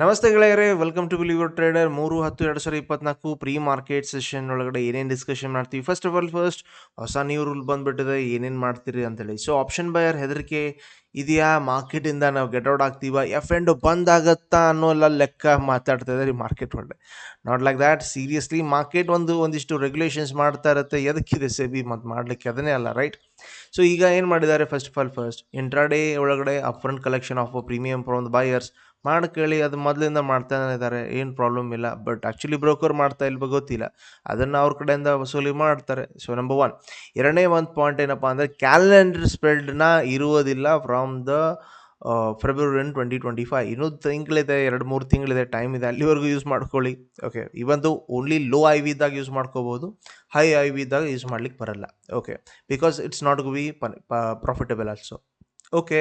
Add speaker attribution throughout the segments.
Speaker 1: ನಮಸ್ತೆ ಗೆಳೆಯರೇ welcome to believer trader ಮೂರು, ಹತ್ತು, ಎರಡು ಸಾವಿರದ ಇಪ್ಪತ್ನಾಲ್ಕು ಪ್ರೀ ಮಾರ್ಕೆಟ್ ಸೆಷನ್ ಒಳಗಡೆ ಏನೇನು ಡಿಸ್ಕಷನ್ ಮಾಡ್ತೀವಿ? ಫಸ್ಟ್ ಆಫ್ ಆಲ್ ಫಸ್ಟ್ ಹೊಸ ನ್ಯೂ ರೂಲ್ ಬಂದುಬಿಟ್ಟಿದೆ. ಏನೇನು ಮಾಡ್ತೀರಿ ಅಂತೇಳಿ. ಸೊ ಆಪ್ಷನ್ ಬಯರ್ ಹೆದರಿಕೆ ಇದೆಯಾ? ಮಾರ್ಕೆಟಿಂದ ನಾವು ಗೆಟ್ ಔಟ್ ಆಗ್ತೀವ? ಎಫ್ ಎಂಡ್ ಬಂದಾಗತ್ತಾ ಅನ್ನೋಲ್ಲ ಲೆಕ್ಕ ಮಾತಾಡ್ತಾ ಇದ್ದಾರೆ ಮಾರ್ಕೆಟ್ ಒಳ್ಳೆ not like that seriously market ಒಂದು, ಒಂದಿಷ್ಟು ರೆಗ್ಯುಲೇಷನ್ಸ್ ಮಾಡ್ತಾ ಇರುತ್ತೆ. ಎದಕ್ಕಿದೆ ಸೆಬಿ ಮತ್ತು ಮಾಡಲಿಕ್ಕೆ? ಅದನ್ನೇ ಅಲ್ಲ ರೈಟ್ ಸೊ ಈಗ ಏನು ಮಾಡಿದ್ದಾರೆ? First of all first intraday ಒಳಗಡೆ upfront collection of premium from the buyers ಮಾಡಿ ಕೇಳಿ ಅದು ಮೊದಲಿಂದ ಮಾಡ್ತಾನೆ ಇದ್ದಾರೆ ಏನು ಪ್ರಾಬ್ಲಮ್ ಇಲ್ಲ. ಬಟ್ ಆ್ಯಕ್ಚುಲಿ ಬ್ರೋಕರ್ ಮಾಡ್ತಾ ಇಲ್ವ ಗೊತ್ತಿಲ್ಲ. ಅದನ್ನು ಅವ್ರ ಕಡೆಯಿಂದ ವಸೂಲಿ ಮಾಡ್ತಾರೆ. ಸೊ ನಂಬರ್ ಒನ್ ಎರಡನೇ ಒಂದು ಪಾಯಿಂಟ್ ಏನಪ್ಪ ಅಂದರೆ ಕ್ಯಾಲೆಂಡರ್ ಸ್ಪ್ರೆಡ್ನ ಇರುವುದಿಲ್ಲ from the February twenty twenty five ಇನ್ನೂ ತಿಂಗಳಿದೆ, ಎರಡು ಮೂರು ತಿಂಗಳಿದೆ ಟೈಮ್ ಇದೆ, ಅಲ್ಲಿವರೆಗೂ ಯೂಸ್ ಮಾಡ್ಕೊಳ್ಳಿ. ಓಕೆ ಇವಂದು ಓನ್ಲಿ ಲೋ ಐ ವಿ ಇದ್ದಾಗ ಯೂಸ್ ಮಾಡ್ಕೋಬೋದು ಹೈ ಐ ವಿ ಇದ್ದಾಗ ಯೂಸ್ ಮಾಡ್ಲಿಕ್ಕೆ ಬರಲ್ಲ. Okay because it's not be profitable also okay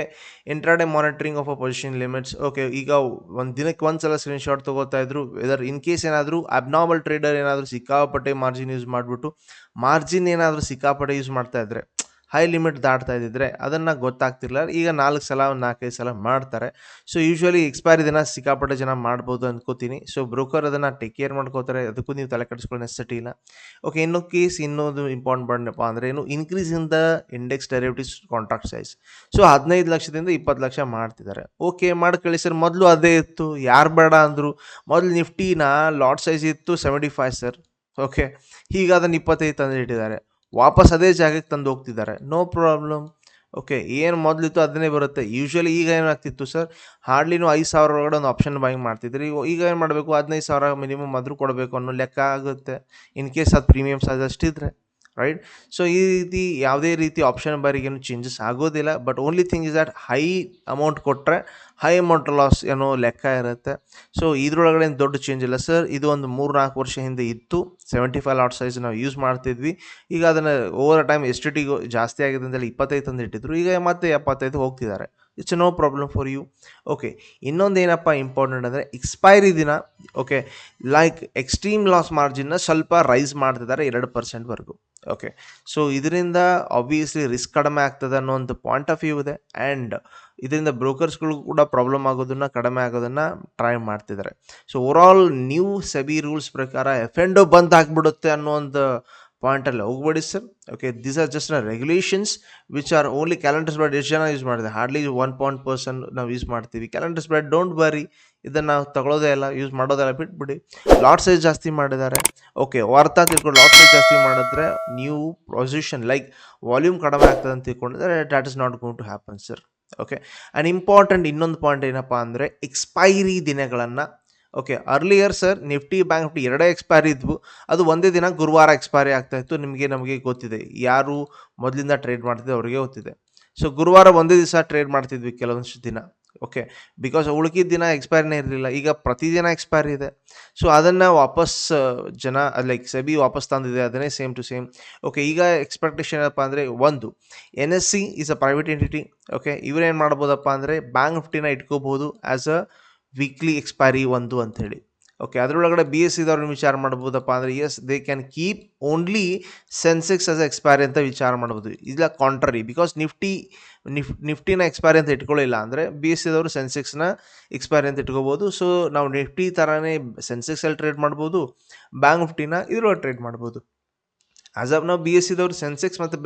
Speaker 1: intraday monitoring of a position limits okay ಈಗ ಒಂದು ದಿನಕ್ಕೆ ಒಂದು ಸಲ ಸ್ಕ್ರೀನ್ಶಾಟ್ ತೊಗೋತಾ ಇದ್ರು. ವೆದರ್ ಇನ್ ಕೇಸ್ ಏನಾದರೂ ಅಬ್ನಾರ್ಮಲ್ ಟ್ರೇಡರ್ ಏನಾದರೂ ಸಿಕ್ಕಾಪಟ್ಟೆ ಮಾರ್ಜಿನ್ ಯೂಸ್ ಮಾಡಿಬಿಟ್ಟು ಮಾರ್ಜಿನ್ ಏನಾದರೂ ಸಿಕ್ಕಾಪಟ್ಟೆ ಯೂಸ್ ಮಾಡ್ತಾ ಇದ್ರೆ ಹೈ ಲಿಮಿಟ್ ದಾಟ್ತಾ ಇದ್ದಿದ್ರೆ ಅದನ್ನು ಗೊತ್ತಾಗ್ತಿರ್ಲಿಲ್ಲ. ಈಗ ನಾಲ್ಕು ಸಲ ಒಂದು ನಾಲ್ಕೈದು ಸಲ ಮಾಡ್ತಾರೆ. ಸೊ ಯೂಶ್ವಲಿ ಎಕ್ಸ್ಪೈರಿ ದಿನ ಸಿಕ್ಕಾಪಟ್ಟೆ ಜನ ಮಾಡ್ಬೋದು ಅಂದ್ಕೋತೀನಿ ಸೊ ಬ್ರೋಕರ್ ಅದನ್ನು ಟೇಕ್ ಕೇರ್ ಮಾಡ್ಕೋತಾರೆ. ಅದಕ್ಕೂ ನೀವು ತಲೆ ಕೆಡಿಸ್ಕೊಳ್ಳೋ ನೆಸೆಸಿಟಿ ಇಲ್ಲ. ಓಕೆ ಇನ್ನೂ ಕೇಸ್ ಇನ್ನೊಂದು ಇಂಪಾರ್ಟೆಂಟ್ ಬಂದಪ್ಪ ಅಂದರೆ ಏನು increase in the index derivatives contract size so ಹದಿನೈದು ಲಕ್ಷದಿಂದ ಇಪ್ಪತ್ತು ಲಕ್ಷ ಮಾಡ್ತಿದ್ದಾರೆ. ಓಕೆ ಮಾಡಿ ಕಳಿ ಸರ್ ಮೊದಲು ಅದೇ ಇತ್ತು. ಯಾರು ಬೇಡ ಅಂದರು. ಮೊದಲು ನಿಫ್ಟಿನ ಲಾಟ್ ಸೈಜ್ ಇತ್ತು ಸೆವೆಂಟಿ ಫೈವ್ ಸರ್ ಓಕೆ ಈಗ ಅದನ್ನು ಇಪ್ಪತ್ತೈದು ತಂದು ಇಟ್ಟಿದ್ದಾರೆ ವಾಪಸ್ ಅದೇ ಜಾಗಕ್ಕೆ ತಂದು ಹೋಗ್ತಿದ್ದಾರೆ. ನೋ ಪ್ರಾಬ್ಲಮ್ ಓಕೆ ಏನು ಮೊದಲಿತ್ತು ಅದನ್ನೇ ಬರುತ್ತೆ. ಯೂಶ್ವಲಿ ಈಗ ಏನಾಗ್ತಿತ್ತು ಸರ್ ಹಾರ್ಡ್ಲಿನೂ ಐದು ಸಾವಿರ ಒಳಗಡೆ ಒಂದು ಆಪ್ಷನ್ ಬಾಯಿಂಗ್ ಮಾಡ್ತಿದ್ರಿ. ಈಗ ಏನು ಮಾಡಬೇಕು? ಹದಿನೈದು ಸಾವಿರ ಮಿನಿಮಮ್ ಆದರೂ ಕೊಡಬೇಕು ಅನ್ನೋ ಲೆಕ್ಕ ಆಗುತ್ತೆ. ಇನ್ ಕೇಸ್ ಅದು ಪ್ರೀಮಿಯಮ್ಸ್ ಅದಷ್ಟಿದ್ರೆ ರೈಟ್ ಸೊ ಈ ರೀತಿ ಯಾವುದೇ ರೀತಿ ಆಪ್ಷನ್ ಬಾರಿಗೇನು ಚೇಂಜಸ್ ಆಗೋದಿಲ್ಲ. But only thing is that high amount ಕೊಟ್ಟರೆ ಹೈ ಅಮೌಂಟ್ ಲಾಸ್ ಏನೋ ಲೆಕ್ಕ ಇರುತ್ತೆ. ಸೊ ಇದ್ರೊಳಗಡೆ ದೊಡ್ಡ ಚೇಂಜ್ ಇಲ್ಲ. ಸರ್ ಇದು ಒಂದು ಮೂರು ನಾಲ್ಕು ವರ್ಷ ಹಿಂದೆ ಇತ್ತು. ಸೆವೆಂಟಿ ಫೈವ್ ಲಾಟ್ ಸೈಜ್ ನಾವು ಯೂಸ್ ಮಾಡ್ತಿದ್ವಿ. ಈಗ ಅದನ್ನು ಓವರ್ ಟೈಮ್ ಎಷ್ಟು ಜಾಸ್ತಿ ಆಗಿದೆ ಅಂತೇಳಿ ಇಪ್ಪತ್ತೈದು ತಂದು ಇಟ್ಟಿದ್ರು. ಈಗ ಮತ್ತೆ ಎಪ್ಪತ್ತೈದು ಹೋಗ್ತಿದ್ದಾರೆ. It's no problem for you okay ಇನ್ನೊಂದು ಏನಪ್ಪ ಇಂಪಾರ್ಟೆಂಟ್ ಅಂದರೆ ಎಕ್ಸ್ಪೈರಿ ದಿನ ಓಕೆ ಲೈಕ್ ಎಕ್ಸ್ಟ್ರೀಮ್ ಲಾಸ್ ಮಾರ್ಜಿನ್ನ ಸ್ವಲ್ಪ ರೈಸ್ ಮಾಡ್ತಿದ್ದಾರೆ ಎರಡು ಪರ್ಸೆಂಟ್ವರೆಗೂ ಓಕೆ ಸೊ ಇದರಿಂದ ಆಬ್ವಿಯಸ್ಲಿ ರಿಸ್ಕ್ ಕಡಿಮೆ ಆಗ್ತದೆ ಅನ್ನೋ ಒಂದು ಪಾಯಿಂಟ್ ಆಫ್ ವ್ಯೂ ಇದೆ. ಆ್ಯಂಡ್ ಇದರಿಂದ ಬ್ರೋಕರ್ಸ್ಗಳು ಕೂಡ ಪ್ರಾಬ್ಲಮ್ ಆಗೋದನ್ನು, ಕಡಿಮೆ ಆಗೋದನ್ನು ಟ್ರೈ ಮಾಡ್ತಿದ್ದಾರೆ. So overall new SEBI rules ಪ್ರಕಾರ ಎಫ್ ಎಂಡೋ ಬಂದ್ ಆಗಿಬಿಡುತ್ತೆ ಅನ್ನೋ ಒಂದು ಪಾಯಿಂಟಲ್ಲಿ ಹೋಗ್ಬೇಡಿ sir okay these are just regulations which are only calendar spread ಎಷ್ಟು ಜನ ಯೂಸ್ ಮಾಡಿದೆ. ಹಾರ್ಡ್ಲಿ ಒನ್ ಪಾಯಿಂಟ್ ಪರ್ಸನ್ ನಾವು ಯೂಸ್ ಮಾಡ್ತೀವಿ. ಕ್ಯಾಲೆಂಡರ್ ಸ್ಪ್ರೆಡ್ ಡೋಂಟ್ ಬರಿ ಇದನ್ನು ನಾವು ತಗೊಳ್ಳೋದೇ ಇಲ್ಲ ಯೂಸ್ ಮಾಡೋದೆಲ್ಲ ಬಿಟ್ಬಿಡಿ. ಲಾಟ್ ಸೈಜ್ ಜಾಸ್ತಿ ಮಾಡಿದ್ದಾರೆ. ಓಕೆ ಅರ್ಥ ತಿಳ್ಕೊಂಡು ಲಾಟ್ ಸೈಜ್ ಜಾಸ್ತಿ ಮಾಡಿದ್ರೆ ನೀವು ಪೊಸಿಷನ್ ಲೈಕ್ ವಾಲ್ಯೂಮ್ ಕಡಿಮೆ ಆಗ್ತದೆ ಅಂತ ತಿಳ್ಕೊಂಡಿದ್ರೆ that is not going to happen sir okay and important ಇನ್ನೊಂದು ಪಾಯಿಂಟ್ ಏನಪ್ಪ ಅಂದರೆ ಎಕ್ಸ್ಪೈರಿ ದಿನಗಳನ್ನು okay earlier sir Nifty bank Nifty ಎರಡೇ ಎಕ್ಸ್ಪೈರಿ ಇದ್ವು. ಅದು ಒಂದೇ ದಿನ ಗುರುವಾರ ಎಕ್ಸ್ಪೈರಿ ಆಗ್ತಾ ಇತ್ತು. ನಿಮಗೆ, ನಮಗೆ ಗೊತ್ತಿದೆ. ಯಾರು ಮೊದಲಿಂದ ಟ್ರೇಡ್ ಮಾಡ್ತಿದ್ದೆ ಅವರಿಗೆ ಗೊತ್ತಿದೆ. ಸೊ ಗುರುವಾರ ಒಂದೇ ದಿವಸ ಟ್ರೇಡ್ ಮಾಡ್ತಿದ್ವಿ ಕೆಲವೊಂದಿಷ್ಟು ದಿನ. ಓಕೆ ಬಿಕಾಸ್ ಉಳ್ಕಿದ ದಿನ ಎಕ್ಸ್ಪೈರಿನೇ ಇರಲಿಲ್ಲ. ಈಗ ಪ್ರತಿದಿನ ಎಕ್ಸ್ಪೈರಿ ಇದೆ. ಸೊ ಅದನ್ನು ವಾಪಸ್ ಜನ ಲೈಕ್ ಸೆಬಿ ವಾಪಸ್ ತಂದಿದೆ. ಅದನ್ನೇ ಸೇಮ್ ಟು ಸೇಮ್ ಓಕೆ ಈಗ ಎಕ್ಸ್ಪೆಕ್ಟೇಷನ್ ಏನಪ್ಪ ಅಂದರೆ ಒಂದು N S C is a private entity okay ಇವರೇನು ಮಾಡ್ಬೋದಪ್ಪ ಅಂದರೆ ಬ್ಯಾಂಕ್ ನಿಫ್ಟಿನ ಇಟ್ಕೋಬೋದು ಆ್ಯಸ್ ಅ ವೀಕ್ಲಿ ಎಕ್ಸ್ಪೈರಿ ಒಂದು ಅಂಥೇಳಿ ಓಕೆ ಅದರೊಳಗಡೆ ಬಿ ಎಸ್ ಸಿದವ್ರನ್ನ ವಿಚಾರ ಮಾಡ್ಬೋದಪ್ಪ ಅಂದರೆ yes they can keep only Sensex as expiry ಅಂತ ವಿಚಾರ ಮಾಡ್ಬೋದು. ಇಲ್ಲ ಕಾಂಟ್ರರಿ ಬಿಕಾಸ್ ನಿಫ್ಟಿ ನಿಫ್ ನಿಫ್ಟಿನ ಎಕ್ಸ್ಪೈರಿ ಅಂತ ಇಟ್ಕೊಳ್ಳಿಲ್ಲ ಅಂದರೆ ಬಿ ಎಸ್ ಸಿದವರು ಸೆನ್ಸೆಕ್ಸ್ನ ಎಕ್ಸ್ಪೈರಿ ಅಂತ ಇಟ್ಕೋಬೋದು. ಸೊ ನಾವು ನಿಫ್ಟಿ ಥರನೇ ಸೆನ್ಸೆಕ್ಸಲ್ಲಿ ಟ್ರೇಡ್ ಮಾಡ್ಬೋದು ಬ್ಯಾಂಕ್ ನಿಫ್ಟಿನ ಇದ್ರೊಳಗೆ ಟ್ರೇಡ್ ಮಾಡ್ಬೋದು. ಆಸ್ ಆಫ್ ನಾವು ಬಿ ಎಸ್ ಸಿದವರು ಸೆನ್ಸೆಕ್ಸ್ ಮತ್ತು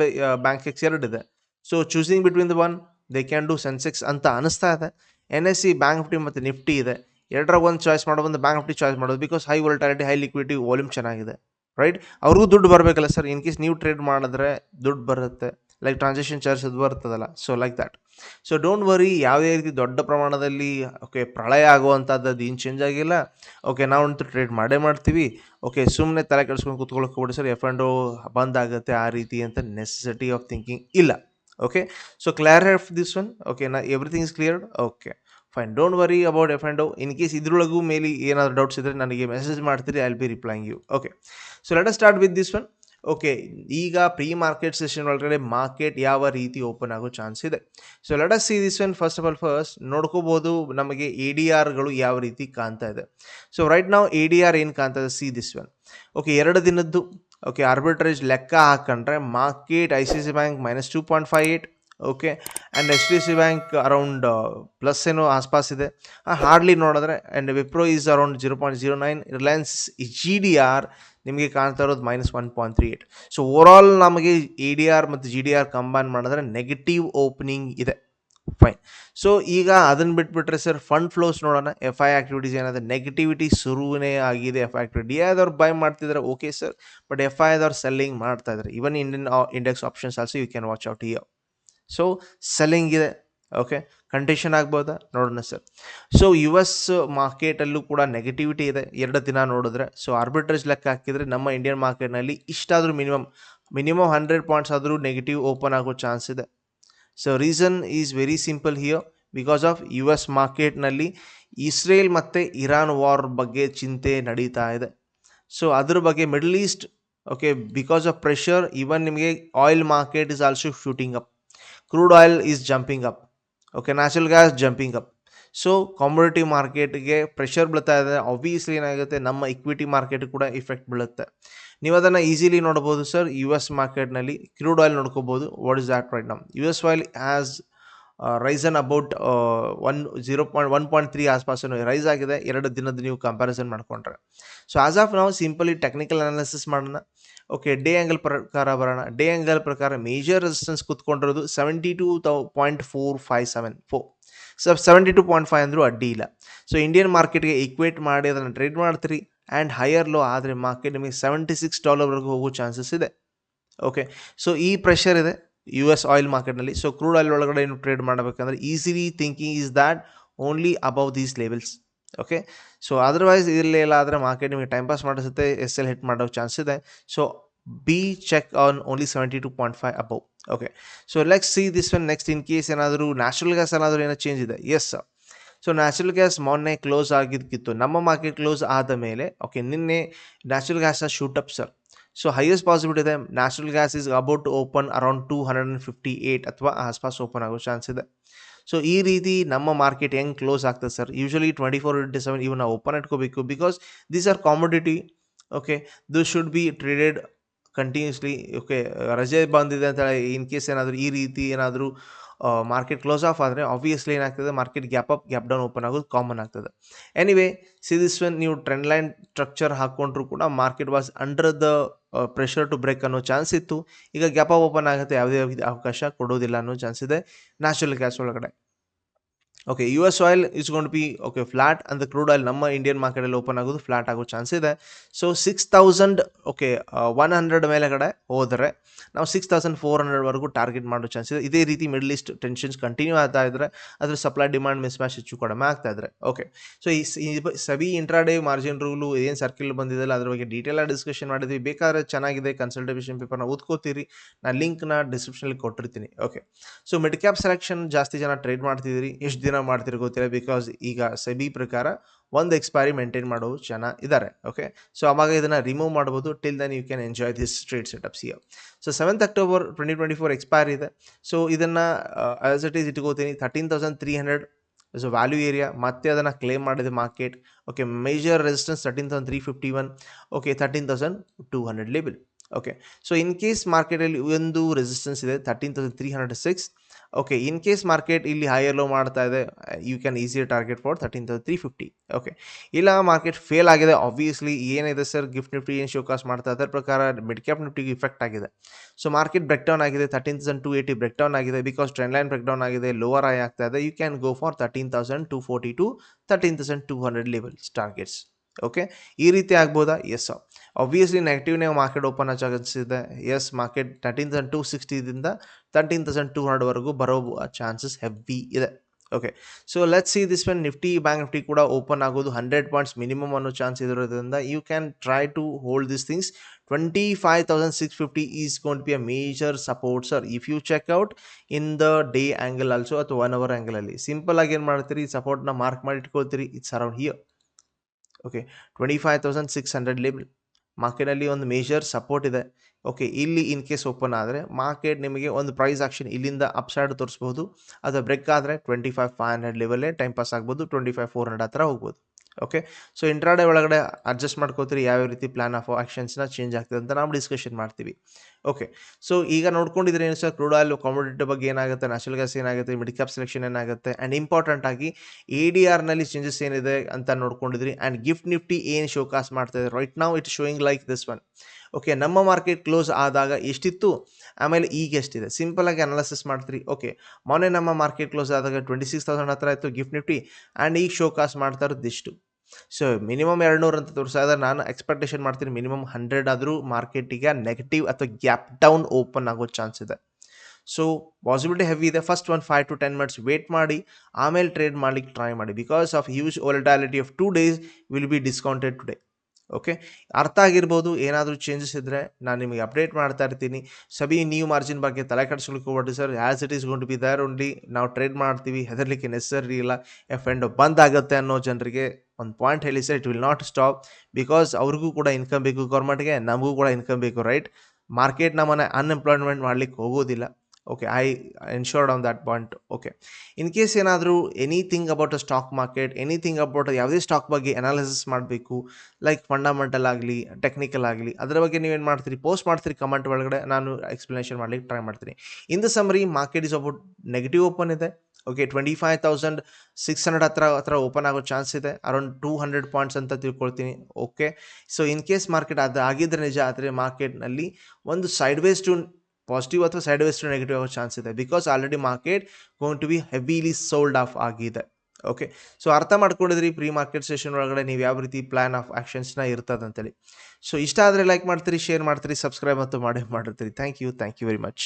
Speaker 1: ಬ್ಯಾಂಕ್ ಎಕ್ಸ್ ಇದೆ so choosing between the one they can do Sensex ಅಂತ ಅನಿಸ್ತಾ ಇದೆ. N S C bank Nifty ಮತ್ತು ನಿಫ್ಟಿ ಇದೆ. ಎರಡರ ಒಂದು ಚಾಯ್ಸ್ ಮಾಡೋ ಒಂದು ಬ್ಯಾಂಕ್ ನಿಫ್ಟಿ ಚಾಯ್ಸ್ ಮಾಡೋದು because high volatility high liquidity volume ಚೆನ್ನಾಗಿದೆ ರೈಟ್ ಅವ್ರಿಗೂ ದುಡ್ಡು ಬರಬೇಕಲ್ಲ ಸರ್ ಇನ್ ಕೇಸ್ ನೀವು ಟ್ರೇಡ್ ಮಾಡಿದ್ರೆ ದುಡ್ಡು ಬರುತ್ತೆ. ಲೈಕ್ ಟ್ರಾನ್ಸಾಕ್ಷನ್ ಚಾರ್ಜ್ ಅದು ಬರ್ತದಲ್ಲ so like that so don't worry ಯಾವುದೇ ರೀತಿ ದೊಡ್ಡ ಪ್ರಮಾಣದಲ್ಲಿ ಓಕೆ ಪ್ರಳಯ ಆಗುವಂಥದ್ದು ಏನು ಚೇಂಜ್ ಆಗಿಲ್ಲ. ಓಕೆ ನಾವಂತೂ ಟ್ರೇಡ್ ಮಾಡೇ ಮಾಡ್ತೀವಿ. ಓಕೆ ಸುಮ್ಮನೆ ತಲೆ ಕೆಡಿಸ್ಕೊಂಡು ಕೂತ್ಕೊಳ್ಳೋಕೆ ಕೊಡಿ ಸರ್ ಎಫ್ ಆ್ಯಂಡ್ ಬಂದ್ ಆಗುತ್ತೆ ಆ ರೀತಿ ಅಂತ ನೆಸೆಸಿಟಿ ಆಫ್ ಥಿಂಕಿಂಗ್ ಇಲ್ಲ. Okay so clear of this one okay ನಾ everything is cleared okay fine don't worry about F and in case ಇದ್ರೊಳಗೂ ಮೇಲೆ ಏನಾದರೂ ಡೌಟ್ಸ್ ಇದ್ದರೆ ನನಗೆ ಮೆಸೇಜ್ ಮಾಡ್ತೀರಿ I will be replying you okay so let start with this one okay ಈಗ pre market session ಒಳಗಡೆ market ಯಾವ ರೀತಿ open ಆಗೋ ಚಾನ್ಸ್ ಇದೆ. So let us see this one first of all first ನೋಡ್ಕೋಬೋದು ನಮಗೆ ಎ ಡಿ ಆರ್ಗಳು ಯಾವ ರೀತಿ ಕಾಣ್ತಾ ಇದೆ. ಸೊ ರೈಟ್ ನಾವು ಎ ಡಿ ಆರ್ ಏನು ಕಾಣ್ತಾ ಇದೆ? ಸಿ ದಿಸ್ ಒನ್ ಓಕೆ ಎರಡು ದಿನದ್ದು ಓಕೆ ಆರ್ಬಿಟ್ರೇಜ್ ಲೆಕ್ಕ ಹಾಕೊಂಡ್ರೆ market I C C bank minus two point five eight okay and H D C bank around plus ಏನೋ ಆಸ್ಪಾಸ್ ಇದೆ. ಹಾರ್ಡ್ಲಿ ನೋಡಿದ್ರೆ and Wipro is around zero point zero nine Reliance G D R ನಿಮಗೆ ಕಾಣ್ತಾ ಇರೋದು minus one point three eight so overall ನಮಗೆ A D R ಮತ್ತು G D R combine ಮಾಡಿದ್ರೆ ನೆಗೆಟಿವ್ ಓಪನಿಂಗ್ ಇದೆ. ಫೈನ್ ಸೊ ಈಗ ಅದನ್ನು ಬಿಟ್ಬಿಟ್ರೆ ಸರ್ ಫಂಡ್ ಫ್ಲೋಸ್ ನೋಡೋಣ. ಎಫ್ ಐ ಆಕ್ಟಿವಿಟೀಸ್ ಏನಾದ್ರೆ ನೆಗೆಟಿವಿಟಿ ಶುರುವೇ ಆಗಿದೆ ಎಫ್ ಐ ಆ್ಯಕ್ಟಿವಿಟಿ ಡಿ ಐದವ್ರು ಬೈ ಮಾಡ್ತಿದ್ದಾರೆ okay sir but F I ಆದವ್ರು ಸೆಲ್ಲಿಂಗ್ ಮಾಡ್ತಾ ಇದ್ದಾರೆ even Indian index options also you can watch out here so selling ಇದೆ. ಓಕೆ ಕಂಡೀಷನ್ ಆಗ್ಬೋದಾ? ನೋಡೋಣ ಸರ್ ಸೊ ಯು ಎಸ್ ಮಾರ್ಕೆಟಲ್ಲೂ ಕೂಡ ನೆಗೆಟಿವಿಟಿ ಇದೆ. ಎರಡು ದಿನ ನೋಡಿದ್ರೆ. ಸೊ ಆರ್ಬಿಟ್ರೇಜ್ ಲೆಕ್ಕ ಹಾಕಿದರೆ ನಮ್ಮ ಇಂಡಿಯನ್ ಮಾರ್ಕೆಟ್ನಲ್ಲಿ ಇಷ್ಟಾದರೂ ಮಿನಿಮಮ್ ಮಿನಿಮಮ್ ಹಂಡ್ರೆಡ್ ಪಾಯಿಂಟ್ಸ್ ಆದರೂ ನೆಗೆಟಿವ್ ಓಪನ್ ಆಗೋ ಚಾನ್ಸ್ ಇದೆ. So reason is very simple here because of U S ಮಾರ್ಕೆಟ್ನಲ್ಲಿ ಇಸ್ರೇಲ್ ಮತ್ತು ಇರಾನ್ ವಾರ್ ಬಗ್ಗೆ ಚಿಂತೆ ನಡೀತಾ ಇದೆ. ಸೊ ಅದ್ರ ಬಗ್ಗೆ middle east okay because of pressure even ನಿಮಗೆ oil market is also shooting up crude oil is jumping up okay natural gas jumping up so commodity ಮಾರ್ಕೆಟ್ಗೆ ಪ್ರೆಷರ್ ಬೀಳ್ತಾ ಇದೆ. ಆಬ್ವಿಯಸ್ಲಿ ಏನಾಗುತ್ತೆ? ನಮ್ಮ ಇಕ್ವಿಟಿ ಮಾರ್ಕೆಟ್ ಕೂಡ ಇಫೆಕ್ಟ್ ಬೀಳುತ್ತೆ. ನೀವು ಅದನ್ನು ಈಸಿಲಿ ನೋಡ್ಬೋದು ಸರ್ ಯು ಎಸ್ ಮಾರ್ಕೆಟ್ನಲ್ಲಿ ಕ್ರೂಡ್ ಆಯಿಲ್ ನೋಡ್ಕೋಬೋದು. ವಾಟ್ ಇಸ್ ದ್ಯಾಟ್ ರೈಟ್ ನಮ್ U S oil has risen about one zero point one point three ಆಸ್ಪಾಸನ್ನು rise ಆಗಿದೆ. ಎರಡು ದಿನದ ನೀವು ಕಂಪ್ಯಾರಿಸನ್ ಮಾಡಿಕೊಂಡ್ರೆ. ಸೊ ಆಸ್ ಆಫ್ ನಾವು ಸಿಂಪಲಿ ಟೆಕ್ನಿಕಲ್ ಅನಾಲಿಸಿಸ್ ಮಾಡೋಣ. ಓಕೆ ಡೇ ಆ್ಯಂಗಲ್ ಪ್ರಕಾರ ಬರೋಣ. ಡೇ ಆ್ಯಂಗಲ್ ಪ್ರಕಾರ major resistance ಕುತ್ಕೊಂಡಿರೋದು seventy two thou point four five seven four so seventy two point five ಅಂದರೂ ಅಡ್ಡಿ ಇಲ್ಲ. ಸೊ ಇಂಡಿಯನ್ ಮಾರ್ಕೆಟ್ಗೆ ಈಕ್ವೇಟ್ ಮಾಡಿ, ಅದನ್ನು ಟ್ರೇಡ್ ಮಾಡ್ತೀರಿ. ಆ್ಯಂಡ್ ಹೈಯರ್ ಲೋ ಆದರೆ ಮಾರ್ಕೆಟ್ ನಿಮಗೆ ಸೆವೆಂಟಿ ಸಿಕ್ಸ್ ಡಾಲರ್ವರೆಗೂ ಹೋಗೋ ಚಾನ್ಸಸ್ ಇದೆ. ಓಕೆ ಸೊ ಈ ಪ್ರೆಷರ್ ಇದೆ. ಯು ಎಸ್ ಆಯಿಲ್ ಮಾರ್ಕೆಟ್ನಲ್ಲಿ ಸೊ ಕ್ರೂಡ್ ಆಯಿಲ್ ಒಳಗಡೆ ನೀವು ಟ್ರೇಡ್ ಮಾಡಬೇಕಂದ್ರೆ easily thinking is that only above these levels okay so otherwise ಇಲ್ಲೇ ಎಲ್ಲ ಆದರೆ ಮಾರ್ಕೆಟ್ ನಿಮಗೆ ಟೈಮ್ ಪಾಸ್ ಮಾಡಿಸುತ್ತೆ ಎಸ್ ಎಲ್ ಹಿಟ್ ಮಾಡೋ ಚಾನ್ಸ್ ಇದೆ. So be check on only seventy two point five above okay so let's see this one next in case ಏನಾದರೂ natural gas ಏನಾದರೂ ಏನೋ ಚೇಂಜ್ ಇದೆ. ಎಸ್ ಸೊ ನ್ಯಾಚುರಲ್ ಗ್ಯಾಸ್ ಮೊನ್ನೆ close ಆಗಿದ್ದಕ್ಕಿತ್ತು ನಮ್ಮ market close ಆದ ಮೇಲೆ ಓಕೆ ನಿನ್ನೆ natural gas shoot up sir so highest possibility ಇದೆ natural gas is about open around two hundred and fifty eight ಅಥವಾ ಆಸ್ಪಾಸ್ ಓಪನ್ ಆಗೋ ಚಾನ್ಸ್ ಇದೆ. ಸೊ ಈ ರೀತಿ ನಮ್ಮ ಮಾರ್ಕೆಟ್ ಹೆಂಗೆ ಕ್ಲೋಸ್ ಆಗ್ತದೆ sir usually twenty four into seven ಇವು ನಾವು ಓಪನ್ ಇಟ್ಕೋಬೇಕು because these are commodity okay this should be traded continuously okay ರಜೆ ಬಂದಿದೆ ಅಂತ ಇನ್ ಕೇಸ್ ಏನಾದರೂ ಈ ರೀತಿ ಏನಾದರೂ ಮಾರ್ಕೆಟ್ ಕ್ಲೋಸ್ ಆಫ್ ಆದರೆ ಆಬ್ವಿಯಸ್ಲಿ ಏನಾಗ್ತದೆ market gap up gap down open ಆಗೋದು ಕಾಮನ್ ಆಗ್ತದೆ. ಎನಿವೇ ಸಿ ದಿಸ್ ವೆನ್ ನೀವು ಟ್ರೆಂಡ್ ಲೈನ್ ಸ್ಟ್ರಕ್ಚರ್ ಹಾಕ್ಕೊಂಡ್ರು ಕೂಡ market was under the pressure to break ಅನ್ನೋ ಚಾನ್ಸ್ ಇತ್ತು. ಈಗ ಗ್ಯಾಪ್ ಅಪ್ ಓಪನ್ ಆಗುತ್ತೆ, ಯಾವುದೇ ಅವಕಾಶ ಕೊಡೋದಿಲ್ಲ ಅನ್ನೋ ಚಾನ್ಸ್ ಇದೆ. ನ್ಯಾಚುರಲ್ ಗ್ಯಾಸ್ ಒಳಗಡೆ. Okay U S oil is gonna be okay flat ಅಂದರೆ ಕ್ರೂಡ್ ಆಯಿಲ್ ನಮ್ಮ ಇಂಡಿಯನ್ ಮಾರ್ಕೆಟಲ್ಲಿ ಓಪನ್ ಆಗೋದು ಫ್ಲಾಟ್ ಆಗೋ ಚಾನ್ಸ್ ಇದೆ. So six thousand okay one hundred ಮೇಲೆಗಡೆ ಹೋದರೆ ನಾವು ಸಿಕ್ಸ್ ತೌಸಂಡ್ ಫೋರ್ ಹಂಡ್ರೆಡ್ವರೆಗೂ ಟಾರ್ಗೆಟ್ ಮಾಡೋ ಚಾನ್ಸ್ ಇದೆ. ಇದೇ ರೀತಿ ಮಿಡ್ಲ್ ಈಸ್ಟ್ ಟೆನ್ಷನ್ಸ್ ಕಂಟಿನ್ಯೂ ಆಗ್ತಾ ಇದ್ದರೆ ಅದರ ಸಪ್ಲೈ ಡಿಮ್ಯಾಂಡ್ ಮಿಸ್ ಮ್ಯಾಚ್ ಹೆಚ್ಚು ಕಡಿಮೆ ಆಗ್ತಾ ಇದ್ರೆ ಓಕೆ ಸೊ, ಈ ಸಬಿ ಇಂಟ್ರಾಡೇ ಮಾರ್ಜಿನ್ ರೂಲು ಏನು ಸರ್ಕಲ್ ಬಂದಿದೆಯಲ್ಲ ಅದ್ರ ಬಗ್ಗೆ ಡೀಟೇಲಾಗಿ ಡಿಸ್ಕಷನ್ ಮಾಡಿದ್ವಿ. ಬೇಕಾದ್ರೆ ಚೆನ್ನಾಗಿದೆ ಕನ್ಸಲ್ಟೇಷನ್ ಪೇಪರ್ನ ಓದ್ಕೋತೀರಿ. ನಾನು ಲಿಂಕ್ನ ಡಿಸ್ಕ್ರಿಪ್ಷನಲ್ಲಿ ಕೊಟ್ಟಿರ್ತೀನಿ okay so mid cap selection ಜಾಸ್ತಿ ಜನ ಟ್ರೇಡ್ ಮಾಡ್ತಿದ್ದೀರಿ. ಎಷ್ಟು ದಿನ ಮಾಡ್ತಿರೋ ಗೊತ್ತಿಲ್ಲ ಬಿಕಾಸ್ ಈಗ ಸೆಬಿ ಪ್ರಕಾರ ಒಂದು ಎಕ್ಸ್ಪೈರಿ ಮೇಂಟೈನ್ ಮಾಡೋ ಜನ ಇದ್ದಾರೆ ಓಕೆ ಸೊ ಆವಾಗ ಇದನ್ನು ರಿಮೂವ್ ಮಾಡ್ಬೋದು. Till then you can enjoy this trade setups here so seventh October twenty twenty four expire ಇದೆ. ಸೊ ಇದನ್ನು as it is ಇಟ್ಕೋತೀನಿ thirteen thousand three hundred so value area ಮತ್ತೆ ಅದನ್ನು ಕ್ಲೇಮ್ ಮಾಡಿದೆ market okay major resistance thirteen thousand three fifty one okay thirteen thousand two hundred level okay so in case ಮಾರ್ಕೆಟಲ್ಲಿ ಒಂದು resistance ಇದೆ thirteen thousand three hundred six okay in case market ಇಲ್ಲಿ higher low ಮಾಡ್ತಾ ಇದೆ you can easy target for thirteen thousand three fifty okay ಇಲ್ಲ market fail ಆಗಿದೆ. Obviously ಏನಿದೆ sir gift Nifty ಏನು ಶೋಕಾಸ್ ಮಾಡ್ತಾ ಅದರ ಪ್ರಕಾರ ಮಿಡ್ ಕ್ಯಾಪ್ ನಿಫ್ಟಿಗೆ ಇಫೆಕ್ಟ್ ಆಗಿದೆ. ಸೊ ಮಾರ್ಕೆಟ್ ಬ್ರೇಕ್ ಡೌನ್ ಆಗಿದೆ. Thirteen thousand two eighty break down ಆಗಿದೆ. Because trend line break down ಆಗಿದೆ ಲೋವರ್ ಐ ಆಗ್ತಾ ಇದೆ. You can go for thirteen thousand two forty two thirteen thousand two hundred levels targets okay ಈ ರೀತಿ ಆಗ್ಬೋದಾ? Yes obviously ನೆಗೆಟಿವ್ನೇ market open ಇದೆ yes market thirteen thousand two ಸಿಕ್ಸ್ಟಿದಿಂದ thirteen thousand two ಹಂಡ್ರೆಡ್ವರೆಗೂ ಬರೋ ಚಾನ್ಸಸ್ ಹೆವಿ ಇದೆ. Okay so let see this when Nifty bank Nifty ಕೂಡ open ಆಗೋದು ಹಂಡ್ರೆಡ್ ಪಾಯಿಂಟ್ಸ್ ಮಿನಿಮಮ್ ಅನ್ನೋ ಚಾನ್ಸ್ ಇರೋದ್ರಿಂದ you can try to hold this things twenty five thousand six fifty is gonna be a major support sir if you check out in the day angle also ಅಥವಾ one hour ಆ್ಯಂಗಲಲ್ಲಿ simple ಆಗಿ ಏನು ಮಾಡ್ತೀರಿ? ಸಪೋರ್ಟ್ನ mark ಮಾಡಿ ಇಟ್ಕೊಳ್ತೀರಿ it's around here okay twenty five thousand six hundred level ಮಾರ್ಕೆಟಲ್ಲಿ ಒಂದು major support ಇದೆ. ಓಕೆ ಇಲ್ಲಿ ಇನ್ ಕೇಸ್ ಓಪನ್ ಆದರೆ ಮಾರ್ಕೆಟ್ ನಿಮಗೆ ಒಂದು ಪ್ರೈಸ್ ಆಕ್ಷನ್ ಇಲ್ಲಿಂದ ಅಪ್ ಸೈಡ್ ತೋರಿಸ್ಬೋದು ಅದು ಬ್ರೇಕ್ ಆದರೆ ಟ್ವೆಂಟಿ ಫೈವ್ ಫೈವ್ ಹಂಡ್ರೆಡ್ ಲೆವೆಲ್ಲೇ ಟೈಮ್ ಪಾಸ್ ಆಗ್ಬೋದು ಟ್ವೆಂಟಿ ಫೈವ್ ಫೋರ್ ಹಂಡ್ರೆಡ್ ಹತ್ರ ಹೋಗ್ಬೋದು. ಓಕೆ ಸೊ ಇಂಟ್ರಾಡೇ ಒಳಗಡೆ ಅಡ್ಜಸ್ಟ್ ಮಾಡ್ಕೋತೀರಿ ಯಾವ್ಯಾವ ರೀತಿ ಪ್ಲಾನ್ ಆಫ್ ಆಕ್ಷನ್ಸ್ನ ಚೇಂಜ್ ಆಗ್ತದೆ ಅಂತ ನಾವು ಡಿಸ್ಕಷನ್ ಮಾಡ್ತೀವಿ. ಓಕೆ ಸೊ ಈಗ ನೋಡ್ಕೊಂಡಿದ್ರೆ ಏನು ಸರ್? ಕ್ರೂಡ್ ಆಯಿಲ್ ಕಾಮೋಡಿಟಿ ಬಗ್ಗೆ ಏನಾಗುತ್ತೆ? ನ್ಯಾಚುರಲ್ ಗ್ಯಾಸ್ ಏನಾಗುತ್ತೆ? ಮಿಡ್ ಸೆಲೆಕ್ಷನ್ ಏನಾಗುತ್ತೆ? ಆ್ಯಂಡ್ ಇಂಪಾರ್ಟೆಂಟ್ ಆಗಿ ಎ ಡಿ ಆರ್ನಲ್ಲಿ ಚೇಂಜಸ್ ಏನಿದೆ ಅಂತ ನೋಡ್ಕೊಂಡಿದ್ರಿ? ಆ್ಯಂಡ್ ಗಿಫ್ಟ್ ನಿಫ್ಟಿ ಏನು ಶೋಕಾಸ್ ಇದೆ? ರೈಟ್ ನಾವು it showing like this one okay ನಮ್ಮ ಮಾರ್ಕೆಟ್ ಕ್ಲೋಸ್ ಆದಾಗ ಎಷ್ಟಿತ್ತು? ಆಮೇಲೆ ಈಗ ಎಷ್ಟಿದೆ? ಸಿಂಪಲಾಗಿ ಅನಾಲಿಸಿಸ್ ಮಾಡ್ತೀರಿ. ಓಕೆ ಮೊನ್ನೆ ನಮ್ಮ ಮಾರ್ಕೆಟ್ ಕ್ಲೋಸ್ ಆದಾಗ ಟ್ವೆಂಟಿ ಸಿಕ್ಸ್ ತೌಸಂಡ್ ಹತ್ರ ಇತ್ತು ಗಿಫ್ಟ್ ನಿಫ್ಟಿ ಆ್ಯಂಡ್ ಈಗ ಶೋಕಾಸ್ ಮಾಡ್ತಾ ಇರೋದು ಇಷ್ಟು ಸೊ ಮಿನಿಮಮ್ ಎರಡು ಅಂತ ತೋರಿಸಿದ್ರೆ ನಾನು ಎಕ್ಸ್ಪೆಕ್ಟೇಷನ್ ಮಾಡ್ತೀನಿ ಮಿನಿಮಮ್ ಹಂಡ್ರೆಡ್ ಆದರೂ ಮಾರ್ಕೆಟಿಗೆ ನೆಗೆಟಿವ್ ಅಥವಾ ಗ್ಯಾಪ್ ಡೌನ್ ಓಪನ್ ಆಗೋ ಚಾನ್ಸ್ ಇದೆ. ಸೊ ಪಾಸಿಬಿಲಿಟಿ ಹೆವಿ ಇದೆ. ಫಸ್ಟ್ ಒಂದು five to ten minutes wait ಮಾಡಿ, ಆಮೇಲೆ ಟ್ರೇಡ್ ಮಾಡ್ಲಿಕ್ಕೆ ಟ್ರೈ ಮಾಡಿ. Because of huge volatility of two days will be discounted today okay? ಅರ್ಥ ಆಗಿರ್ಬೋದು. ಏನಾದರೂ ಚೇಂಜಸ್ ಇದ್ದರೆ ನಾನು ನಿಮಗೆ ಅಪ್ಡೇಟ್ ಮಾಡ್ತಾ ಇರ್ತೀನಿ. ಸಬಿ ನ್ಯೂ ಮಾರ್ಜಿನ್ ಬಗ್ಗೆ ತಲೆ ಕೆಡಿಸ್ಲಿಕ್ಕೆ sir as it is gonna be there only ನಾವು ಟ್ರೇಡ್ ಮಾಡ್ತೀವಿ. ಹೆದರ್ಲಿಕ್ಕೆ ನೆಸರಿ ಇಲ್ಲ. ಎಫ್ ಎಂಡ್ ಬಂದ್ ಆಗುತ್ತೆ ಅನ್ನೋ ಜನರಿಗೆ ಒಂದು ಪಾಯಿಂಟ್ ಹೇಳಿ sir it will not stop because ಅವ್ರಿಗೂ ಕೂಡ ಇನ್ಕಮ್ ಬೇಕು. ಗೌರ್ಮೆಂಟ್ಗೆ ನಮಗೂ ಕೂಡ ಇನ್ಕಮ್ ಬೇಕು ರೈಟ್ ಮಾರ್ಕೆಟ್ ನಮ್ಮನ್ನು ಅನ್ಎಂಪ್ಲಾಯ್ಮೆಂಟ್ ಮಾಡಲಿಕ್ಕೆ ಹೋಗೋದಿಲ್ಲ. Okay I ensured on that point okay in case ಏನಾದರೂ anything about a stock market anything about ಯಾವುದೇ ಸ್ಟಾಕ್ ಬಗ್ಗೆ ಅನಾಲಿಸಿಸ್ ಮಾಡಬೇಕು ಲೈಕ್ ಫಂಡಮೆಂಟಲ್ ಆಗಲಿ ಟೆಕ್ನಿಕಲ್ ಆಗಲಿ, ಅದರ ಬಗ್ಗೆ ನೀವೇನು ಮಾಡ್ತೀರಿ? ಪೋಸ್ಟ್ ಮಾಡ್ತೀರಿ ಕಮೆಂಟ್ ಒಳಗಡೆ, ನಾನು ಎಕ್ಸ್ಪ್ಲನೇಷನ್ ಮಾಡ್ಲಿಕ್ಕೆ ಟ್ರೈ ಮಾಡ್ತೀನಿ. In the summary market is about negative open ಇದೆ. Okay twenty five thousand six hundred ಹತ್ರ ಹತ್ರ ಓಪನ್ ಆಗೋ ಚಾನ್ಸ್ ಇದೆ. ಅರೌಂಡ್ ಟೂ ಹಂಡ್ರೆಡ್ ಪಾಯಿಂಟ್ಸ್ ಅಂತ ತಿಳ್ಕೊಳ್ತೀನಿ. Okay so in case market ಅದು ಆಗಿದ್ರೆ ನಿಜ, ಆದರೆ ಮಾರ್ಕೆಟ್ನಲ್ಲಿ ಒಂದು ಸೈಡ್ ವೇಸ್ ಟು ಪಾಸಿಟಿವ್ ಅಥವಾ ಸೈಡ್ ವೇಸ್ ನೆಗೆಟಿವ್ ಆಗೋ ಚಾನ್ಸ್ ಇದೆ. Because already market going to be heavily sold off ಆಗಿದೆ. ಓಕೆ ಸೊ ಅರ್ಥ ಮಾಡ್ಕೊಂಡಿದ್ರಿ ಪ್ರೀ ಮಾರ್ಕೆಟ್ ಸೆಷನ್ ಒಳಗಡೆ ನೀವು ಯಾವ ರೀತಿ ಪ್ಲಾನ್ ಆಫ್ ಆ್ಯಕ್ಷನ್ಸ್ನ ಇರ್ತದಂತೇಳಿ ಸೊ ಇಷ್ಟ ಆದರೆ ಲೈಕ್ ಮಾಡ್ತೀರಿ ಶೇರ್ ಮಾಡ್ತೀರಿ ಸಬ್ಸ್ಕ್ರೈಬ್ ಮತ್ತು ಮಾಡಿ ಮಾಡಿರ್ತೀರಿ thank you thank you very much